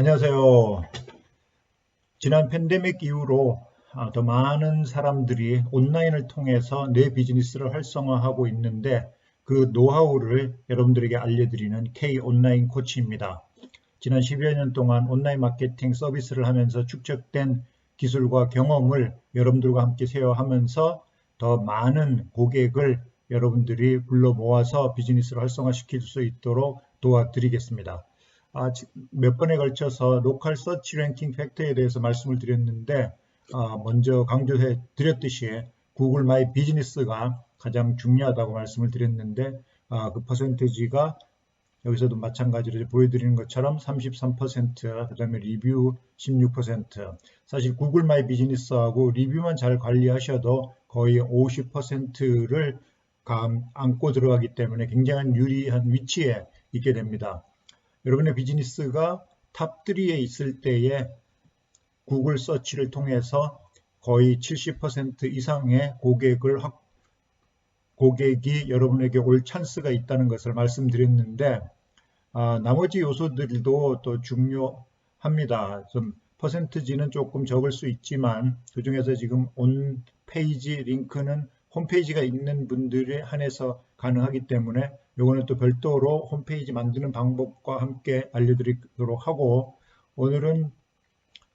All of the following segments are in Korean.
안녕하세요. 지난 팬데믹 이후로 아, 더 많은 사람들이 온라인을 통해서 내 비즈니스를 활성화하고 있는데 그 노하우를 여러분들에게 알려드리는 K 온라인 코치입니다. 지난 10여 년 동안 온라인 마케팅 서비스를 하면서 축적된 기술과 경험을 여러분들과 함께 쉐어하면서 더 많은 고객을 여러분들이 불러 모아서 비즈니스를 활성화시킬 수 있도록 도와드리겠습니다. 아, 몇 번에 걸쳐서 로컬 서치 랭킹 팩터에 대해서 말씀을 드렸는데 아, 먼저 강조해 드렸듯이 구글 마이 비즈니스가 가장 중요하다고 말씀을 드렸는데 아, 그 퍼센테지가 여기서도 마찬가지로 보여드리는 것처럼 33%, 그 다음에 리뷰 16%. 사실 구글 마이 비즈니스하고 리뷰만 잘 관리하셔도 거의 50%를 안고 들어가기 때문에 굉장한 유리한 위치에 있게 됩니다. 여러분의 비즈니스가 탑3에 있을 때에 구글 서치를 통해서 거의 70% 이상의 고객을 확, 고객이 여러분에게 올 찬스가 있다는 것을 말씀드렸는데 아, 나머지 요소들도 또 중요합니다. 좀 퍼센트지는 조금 적을 수 있지만 그 중에서 지금 온 페이지 링크는 홈페이지가 있는 분들에 한해서 가능하기 때문에 요거는 또 별도로 홈페이지 만드는 방법과 함께 알려드리도록 하고 오늘은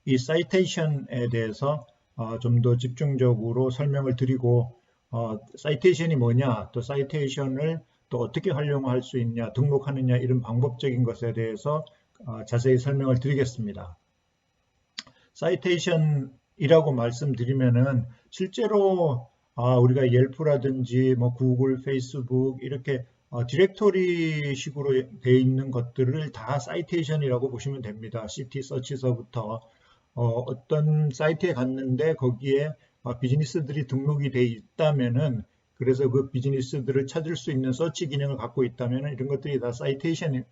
이 사이테이션에 대해서 어, 좀 더 집중적으로 설명을 드리고 어, 사이테이션이 뭐냐 또 사이테이션을 또 어떻게 활용할 수 있냐 등록하느냐 이런 방법적인 것에 대해서 어, 자세히 설명을 드리겠습니다. 사이테이션이라고 말씀드리면은 실제로 아, 우리가 옐프라든지 뭐 구글, 페이스북 이렇게 어, 디렉토리 식으로 되어 있는 것들을 다 사이테이션이라고 보시면 됩니다. CT 서치서부터 어, 떤 사이트에 갔는데 거기에 어, 비즈니스들이 등록이 되어 있다면은 그래서 그 비즈니스들을 찾을 수 있는 서치 기능을 갖고 있다면 이런 것들이 다 사이테이션의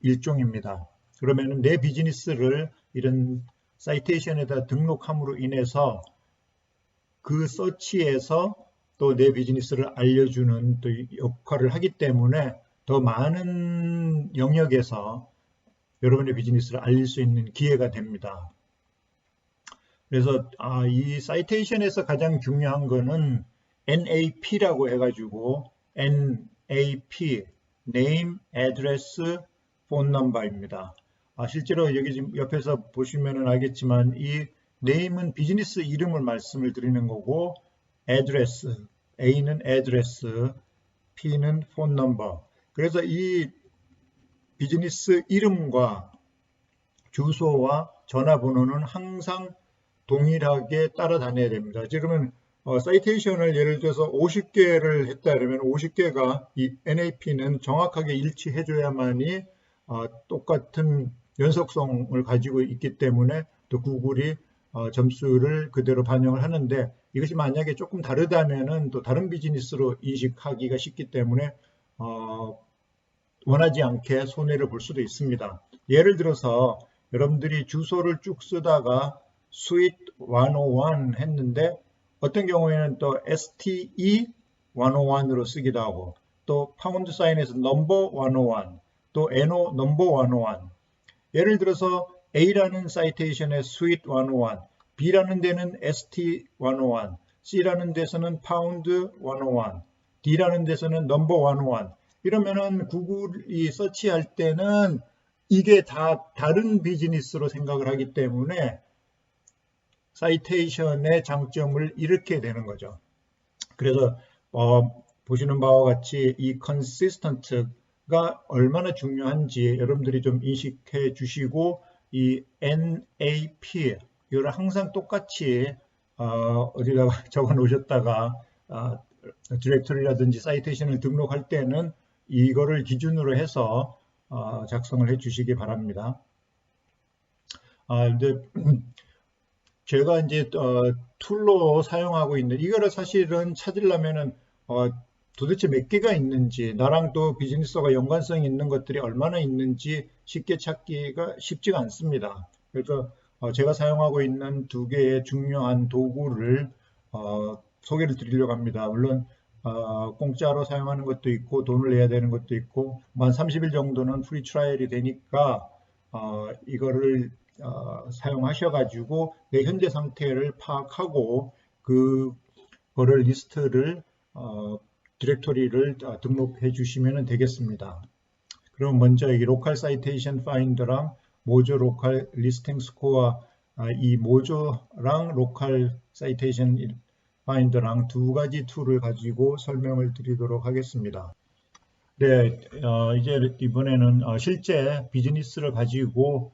일종입니다. 그러면 내 비즈니스를 이런 사이테이션에다 등록함으로 인해서 그 서치에서 또 내 비즈니스를 알려주는 또 역할을 하기 때문에 더 많은 영역에서 여러분의 비즈니스를 알릴 수 있는 기회가 됩니다. 그래서 아, 이 사이테이션에서 가장 중요한 거는 NAP라고 해가지고 NAP Name, Address, Phone Number입니다. 아, 실제로 여기 지금 옆에서 보시면 알겠지만 이 name은 비즈니스 이름을 말씀을 드리는 거고 address, A는 address, P는 phone number. 그래서 이 비즈니스 이름과 주소와 전화번호는 항상 동일하게 따라다녀야 됩니다. 그러면 어, 사이테이션을 예를 들어서 50개를 했다 그러면 50개가 이 NAP는 정확하게 일치해 줘야만이 어, 똑같은 연속성을 가지고 있기 때문에 또 구글이 어, 점수를 그대로 반영을 하는데 이것이 만약에 조금 다르다면은 또 다른 비즈니스로 인식하기가 쉽기 때문에 어, 원하지 않게 손해를 볼 수도 있습니다. 예를 들어서 여러분들이 주소를 쭉 쓰다가 스윗 101 했는데 어떤 경우에는 또 STE 101으로 쓰기도 하고 또 파운드 사인에서 넘버 101, 또 NO 넘버 101 예를 들어서 A라는 사이테이션의 스윗 101, B라는 데는 ST 101, C라는 데서는 파운드 101, D라는 데서는 넘버 101 이러면은 구글이 서치할 때는 이게 다 다른 비즈니스로 생각을 하기 때문에 사이테이션의 장점을 잃게 되는 거죠. 그래서 어, 보시는 바와 같이 이 컨시스턴트가 얼마나 중요한지 여러분들이 좀 인식해 주시고 이 NAP 이걸 항상 똑같이 어, 어디다가 적어 놓으셨다가 어, 디렉토리라든지 사이테이션을 등록할 때는 이거를 기준으로 해서 어, 작성을 해 주시기 바랍니다. 아, 근데 제가 이제 어, 툴로 사용하고 있는 이거를 사실은 찾으려면은 어, 도대체 몇 개가 있는지 나랑 또 비즈니스가 연관성이 있는 것들이 얼마나 있는지 쉽게 찾기가 쉽지가 않습니다. 그래서 어, 제가 사용하고 있는 두 개의 중요한 도구를 어, 소개를 드리려고 합니다. 물론 어, 공짜로 사용하는 것도 있고 돈을 내야 되는 것도 있고 한 30일 정도는 프리 트라이얼이 되니까 어, 이거를 어, 사용하셔가지고 내 현재 상태를 파악하고 그거를 리스트를 어, 디렉토리를 어, 등록해 주시면 되겠습니다. 그럼 먼저 이 로컬 사이테이션 파인더랑 모조 로컬 리스팅 스코어 이 모조랑 로컬 사이테이션 파인더랑 두 가지 툴을 가지고 설명을 드리도록 하겠습니다. 네, 어, 이제 이번에는 어, 실제 비즈니스를 가지고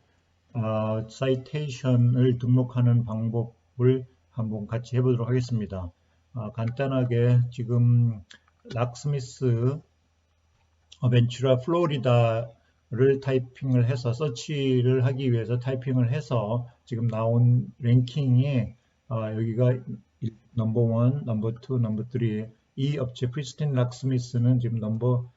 어, 사이테이션을 등록하는 방법을 한번 같이 해보도록 하겠습니다. 어, 간단하게 지금 락스미스 벤츄라 플로리다를 타이핑을 해서 서치를 하기 위해서 타이핑을 해서 지금 나온 랭킹이 어, 여기가 넘버 원, 넘버 투, 넘버 쓰리 이 업체 프리스틴 락스미스는 지금 넘버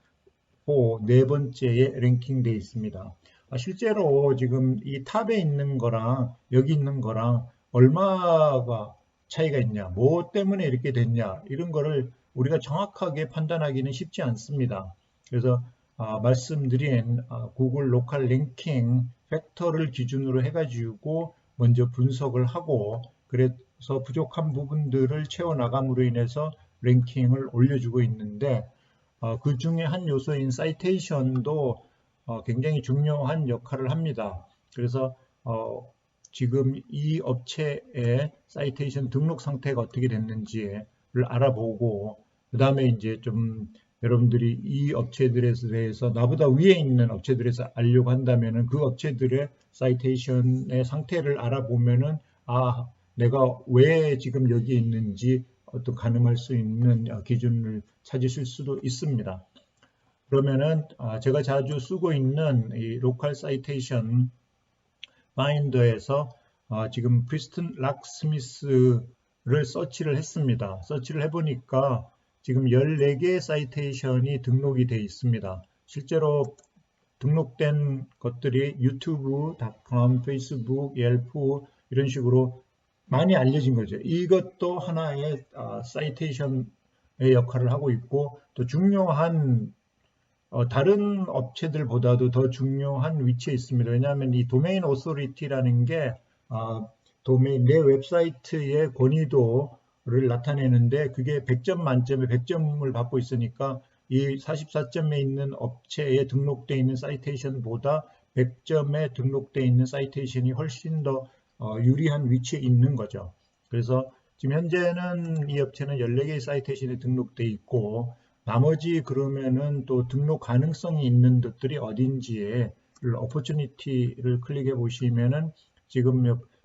4 네 번째에 랭킹되어 있습니다. 아, 실제로 지금 이 탑에 있는 거랑 여기 있는 거랑 얼마가 차이가 있냐, 뭐 때문에 이렇게 됐냐 이런 거를 우리가 정확하게 판단하기는 쉽지 않습니다. 그래서 아, 말씀드린 아, 구글 로컬 랭킹 팩터를 기준으로 해가지고 먼저 분석을 하고 그래서 부족한 부분들을 채워나감으로 인해서 랭킹을 올려주고 있는데 어, 그 중에 한 요소인 사이테이션도 어, 굉장히 중요한 역할을 합니다. 그래서 어, 지금 이 업체의 사이테이션 등록 상태가 어떻게 됐는지를 알아보고 그 다음에 이제 좀 여러분들이 이 업체들에 대해서 나보다 위에 있는 업체들에서 알려고 한다면은 그 업체들의 사이테이션의 상태를 알아보면은 아 내가 왜 지금 여기 있는지 어떤 가늠할 수 있는 기준을 찾으실 수도 있습니다. 그러면은 아, 제가 자주 쓰고 있는 이 로컬 사이테이션 파인더에서 아, 지금 프리스튼 락스미스를 서치를 했습니다. 서치를 해보니까 지금 14개의 사이테이션이 등록이 되어 있습니다. 실제로 등록된 것들이 유튜브.com, 페이스북, 옐프 이런 식으로 많이 알려진 거죠. 이것도 하나의 어, 사이테이션의 역할을 하고 있고 또 중요한 어, 다른 업체들보다도 더 중요한 위치에 있습니다. 왜냐하면 이 도메인 오소리티라는 게 어, 도메인 내 웹사이트의 권위도 를 나타내는데 그게 100점 만점에 100점을 받고 있으니까 이 44점에 있는 업체에 등록되어 있는 사이테이션보다 100점에 등록되어 있는 사이테이션이 훨씬 더 어, 유리한 위치에 있는 거죠. 그래서 지금 현재는 이 업체는 14개의 사이테이션에 등록돼 있고 나머지 그러면은 또 등록 가능성이 있는 것들이 어딘지에 어퍼튜니티를 클릭해 보시면은 지금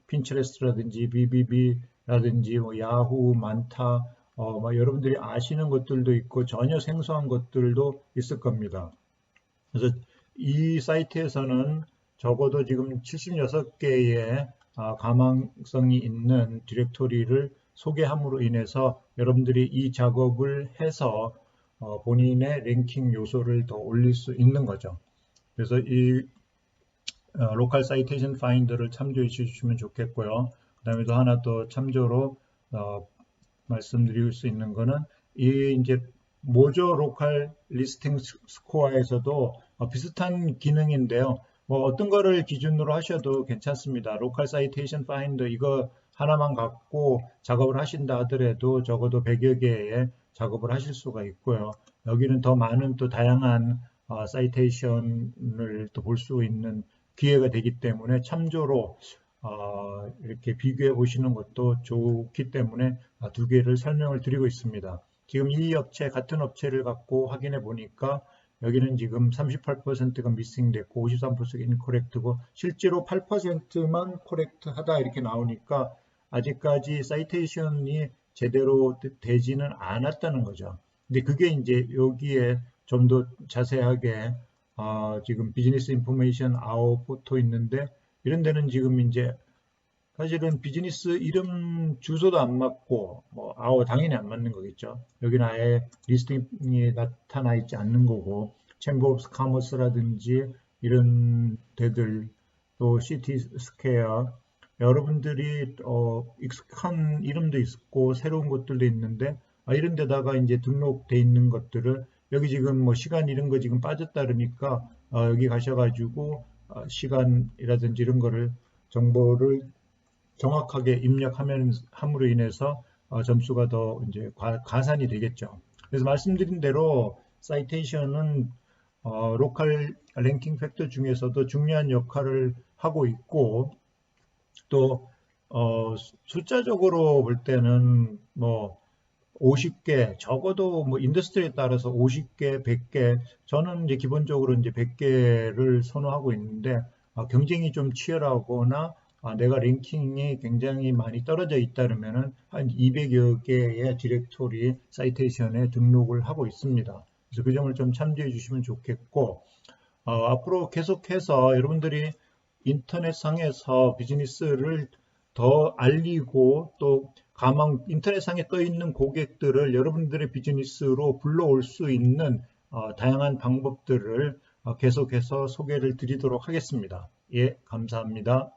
핀트레스트라든지 BBB 라든지 뭐 야후 많다 어, 뭐 여러분들이 아시는 것들도 있고 전혀 생소한 것들도 있을 겁니다. 그래서 이 사이트에서는 적어도 지금 76개의 아, 가망성이 있는 디렉토리를 소개함으로 인해서 여러분들이 이 작업을 해서 어, 본인의 랭킹 요소를 더 올릴 수 있는 거죠. 그래서 이 로컬 사이테이션 파인더를 참조해 주시면 좋겠고요. 그 다음에 또 하나 더 참조로 어, 말씀드릴 수 있는 거는 이 이제 모조 로컬 리스팅 스코어에서도 어, 비슷한 기능인데요. 뭐 어떤 거를 기준으로 하셔도 괜찮습니다. 로컬 사이테이션 파인더 이거 하나만 갖고 작업을 하신다 하더라도 적어도 100여 개의 작업을 하실 수가 있고요. 여기는 더 많은 또 다양한 어, 사이테이션을 또 볼 수 있는 기회가 되기 때문에 참조로 어, 이렇게 비교해 보시는 것도 좋기 때문에 두 개를 설명을 드리고 있습니다. 지금 이 업체 같은 업체를 갖고 확인해 보니까 여기는 지금 38%가 미싱됐고 53%가 인코렉트고 실제로 8%만 코렉트하다 이렇게 나오니까 아직까지 사이테이션이 제대로 되지는 않았다는 거죠. 근데 그게 이제 여기에 좀 더 자세하게 어, 지금 비즈니스 인포메이션 아웃 포토 있는데 이런 데는 지금 이제 사실은 비즈니스 이름 주소도 안 맞고 뭐 아우 당연히 안 맞는 거겠죠. 여기는 아예 리스팅이 나타나 있지 않는 거고 챔버 오브 카머스라든지 이런 데들 또 시티 스퀘어 여러분들이 어, 익숙한 이름도 있고 새로운 것들도 있는데 아, 이런 데다가 이제 등록돼 있는 것들을 여기 지금 뭐 시간 이런 거 지금 빠졌다 그러니까 어, 여기 가셔가지고 어, 시간이라든지 이런 거를 정보를 정확하게 입력하면 함으로 인해서 어, 점수가 더 이제 과, 가산이 되겠죠. 그래서 말씀드린 대로 사이테이션은 어, 로컬 랭킹 팩터 중에서도 중요한 역할을 하고 있고 또 어, 숫자적으로 볼 때는 뭐 50개 적어도 뭐 인더스트리에 따라서 50개, 100개 저는 이제 기본적으로 이제 100개를 선호하고 있는데 아, 경쟁이 좀 치열하거나 아, 내가 랭킹이 굉장히 많이 떨어져 있다면은 한 200여 개의 디렉토리 사이테이션에 등록을 하고 있습니다. 그래서 그 점을 좀 참조해 주시면 좋겠고 어, 앞으로 계속해서 여러분들이 인터넷상에서 비즈니스를 더 알리고 또 가망 인터넷상에 떠 있는 고객들을 여러분들의 비즈니스로 불러올 수 있는 어, 다양한 방법들을 어, 계속해서 소개를 드리도록 하겠습니다. 예, 감사합니다.